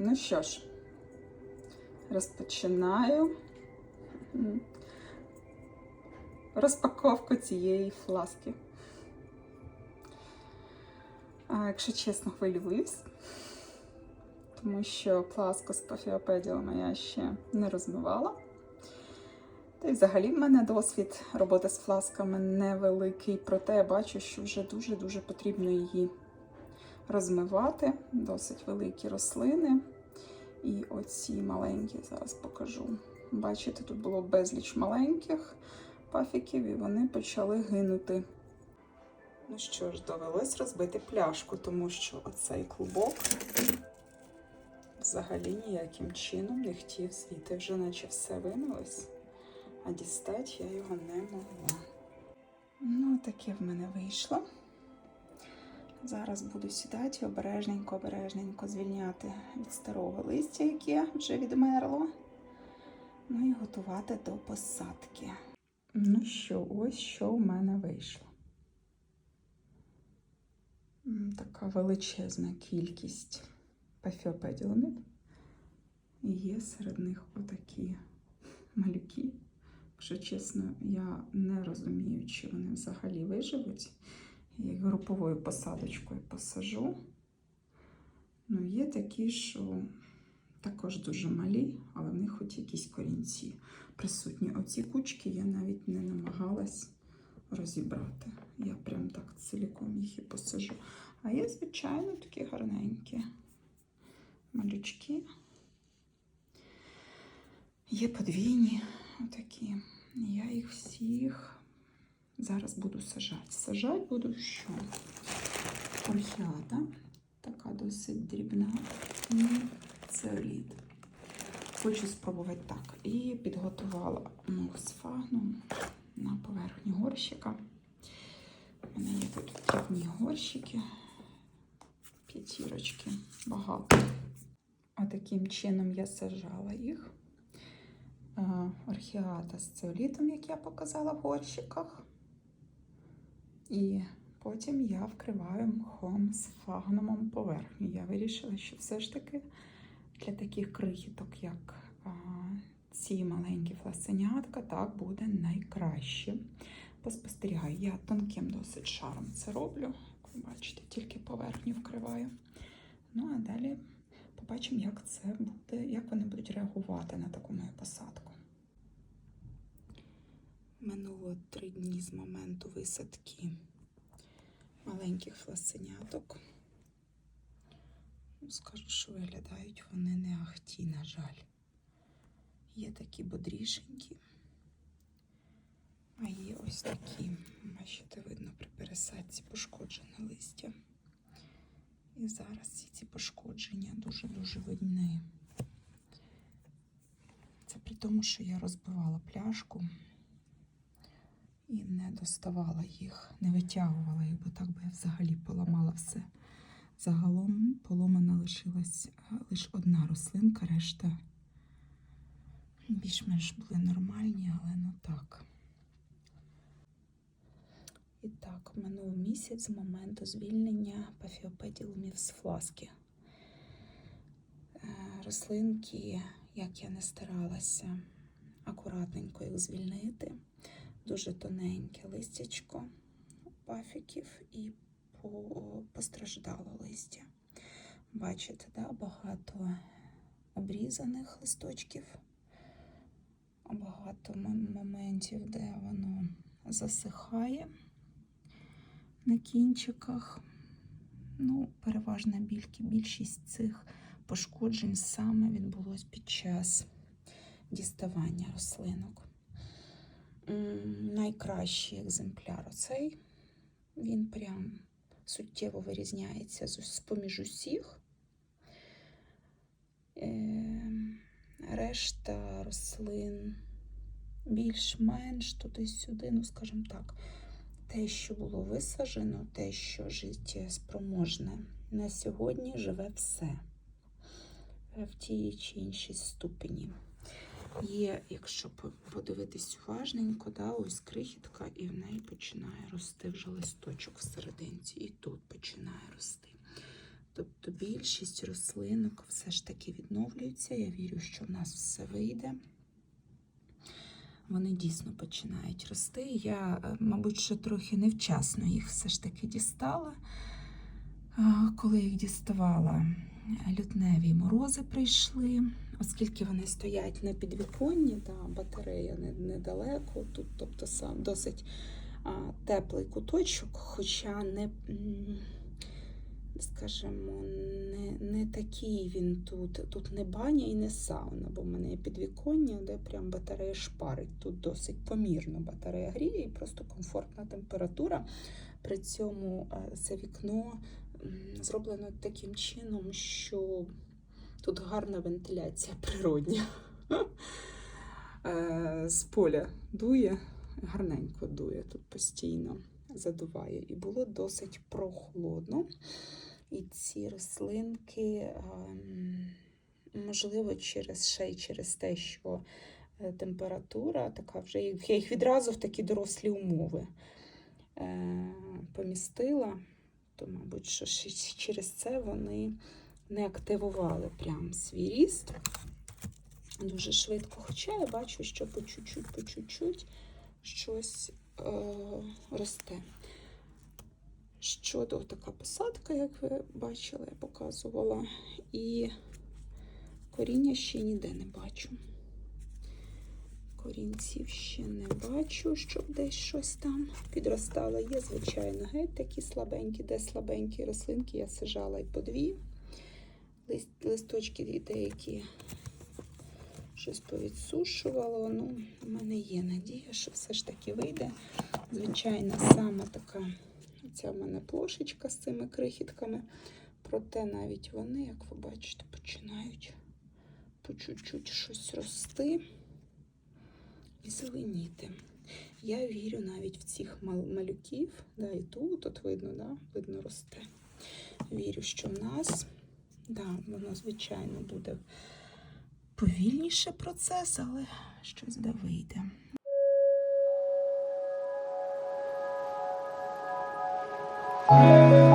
Ну що ж, розпочинаю розпаковку цієї фласки. А, якщо чесно, хвилююсь, тому що фласку з пафіопеділами я ще не розмивала. Та й взагалі в мене досвід роботи з фласками невеликий, проте я бачу, що вже дуже-дуже потрібно її розмивати. Досить великі рослини. І оці маленькі зараз покажу. Бачите, тут було безліч маленьких пафіків, і вони почали гинути. Ну що ж, довелось розбити пляшку, тому що оцей клубок взагалі ніяким чином не хотів звідти, вже наче все вимилось, а дістати я його не могла. Ну, таке в мене вийшло. Зараз буду сідати обережненько, обережненько звільняти від старого листя, яке вже відмерло. Ну і готувати до посадки. Ну що, ось що в мене вийшло. Така величезна кількість пафіопедіонів. І є серед них отакі малюки. Якщо чесно, я не розумію, чи вони взагалі виживуть. Їх груповою посадочкою посажу. Ну, є такі, що також дуже малі, але в них хоч якісь корінці присутні. Оці кучки я навіть не намагалась розібрати. Я прям так ціліком їх і посажу. А є, звичайно, такі гарненькі малючки. Є подвійні отакі. Я їх всіх зараз буду сажати. Сажати буду що? Орхіата, така досить дрібна. І цеоліт. Хочу спробувати так. І підготувала мох з фагном на поверхні горщика. У мене є тут дрібні горщики, п'ятірочки, багато. А таким чином я сажала їх. Е, Орхіата з цеолітом, як я показала в горщиках. І потім я вкриваю мхом з фагнумом поверхню. Я вирішила, що все ж таки для таких крихіток, як а, ці маленькі фласенятка, так буде найкраще. Поспостерігаю, я тонким досить шаром це роблю. Як ви бачите, тільки поверхню вкриваю. Ну а далі побачимо, як це буде, як вони будуть реагувати на таку мою посадку. Минуло три дні з моменту висадки маленьких фласеняток. Ну, Скажу, що виглядають вони не ахті, на жаль. Є такі бодрішенькі, а є ось такі, бачите, видно при пересадці пошкоджене листя. І зараз всі ці пошкодження дуже-дуже видні. Це при тому, що я розбивала пляшку і не доставала їх, не витягувала їх, бо так би я взагалі поламала все. Загалом поломана лишилась лише одна рослинка, решта більш-менш були нормальні, але ну так. І так, минув місяць з моменту звільнення пафіопеділумів з фласки. Е, Рослинки, як я не старалася акуратненько їх звільнити, дуже тоненьке листячко пафіків і постраждало листя. Бачите, да, багато обрізаних листочків, багато моментів, де воно засихає на кінчиках. Ну, переважна більшість цих пошкоджень саме відбулось під час діставання рослинок. Найкращий екземпляр оцей. Він прям суттєво вирізняється з поміж усіх. Е, Решта рослин більш-менш туди-сюди, ну, скажімо так, те, що було висаджено, те, що життєспроможне, на сьогодні живе все в тій чи іншій ступені. Є, якщо подивитись уважненько, да, ось крихітка, і в неї починає рости вже листочок всерединці, і тут починає рости. Тобто більшість рослинок все ж таки відновлюється. Я вірю, що в нас все вийде. Вони дійсно починають рости. Я, е, мабуть, ще трохи невчасно їх все ж таки дістала. Коли їх діставала, лютневі морози прийшли, оскільки вони стоять на підвіконні, та батарея недалеко, тут, тобто сам досить а, теплий куточок, хоча не, скажімо, не, не такий він тут. Тут не баня і не сауна, бо в мене є підвіконня, де прям батарея шпарить. Тут досить помірно батарея гріє і просто комфортна температура. При цьому е, це вікно зроблено таким чином, що тут гарна вентиляція природня. Е, З поля дує, гарненько дує тут постійно задуває. І було досить прохолодно. І ці рослинки, ем, можливо, через ще й через те, що е, температура така вже я їх відразу в такі дорослі умови е, помістила, то, мабуть, що через це вони не активували прям свій ріст дуже швидко. Хоча я бачу, що по чуть-чуть, по чуть-чуть щось е, росте. Щодо така посадка, як ви бачили, я показувала, і коріння ще ніде не бачу. Корінців ще не бачу, щоб десь щось там підростало. Є, звичайно, геть такі слабенькі, де слабенькі рослинки. Я сажала і по дві. Лист, листочки деякі щось повідсушувало. Ну, у мене є надія, що все ж таки вийде. Звичайно, саме така ця в мене плошечка з цими крихітками. Проте навіть вони, як ви бачите, починають по чуть-чуть щось рости і зеленіти. Я вірю навіть в цих мал- малюків, да, і тут, от видно, да, видно росте. Вірю, що в нас, да, воно, звичайно, буде повільніше процес, але щось да вийде. Thank